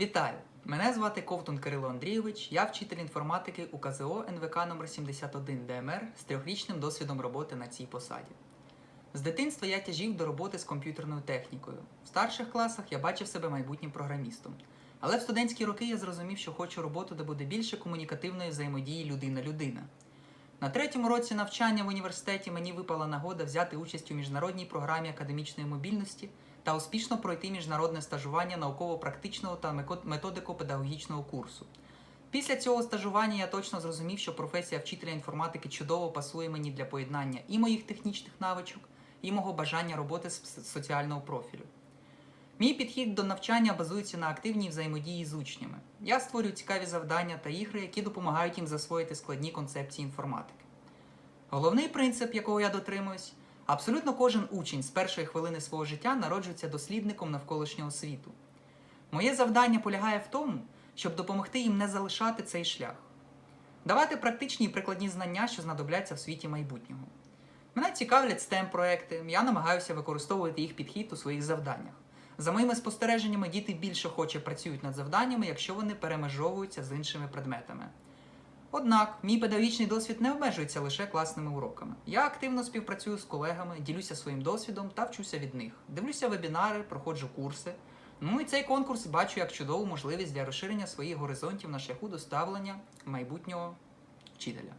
Вітаю! Мене звати Ковтун Кирило Андрійович, я вчитель інформатики у КЗО НВК номер 71 ДМР з трьохрічним досвідом роботи на цій посаді. З дитинства я тяжів до роботи з комп'ютерною технікою. В старших класах я бачив себе майбутнім програмістом. Але в студентські роки я зрозумів, що хочу роботу, де буде більше комунікативної взаємодії людина-людина. На третьому році навчання в університеті мені випала нагода взяти участь у міжнародній програмі академічної мобільності та успішно пройти міжнародне стажування науково-практичного та методико-педагогічного курсу. Після цього стажування я точно зрозумів, що професія вчителя інформатики чудово пасує мені для поєднання і моїх технічних навичок, і мого бажання роботи з соціального профілю. Мій підхід до навчання базується на активній взаємодії з учнями. Я створюю цікаві завдання та ігри, які допомагають їм засвоїти складні концепції інформатики. Головний принцип, якого я дотримуюсь, абсолютно кожен учень з першої хвилини свого життя народжується дослідником навколишнього світу. Моє завдання полягає в тому, щоб допомогти їм не залишати цей шлях, давати практичні і прикладні знання, що знадобляться в світі майбутнього. Мене цікавлять STEM проекти, я намагаюся використовувати їх підхід у своїх завданнях. За моїми спостереженнями, діти більше охоче працюють над завданнями, якщо вони перемежовуються з іншими предметами. Однак, мій педагогічний досвід не обмежується лише класними уроками. Я активно співпрацюю з колегами, ділюся своїм досвідом та вчуся від них. Дивлюся вебінари, проходжу курси. Ну і цей конкурс бачу як чудову можливість для розширення своїх горизонтів на шляху до ставлення майбутнього вчителя.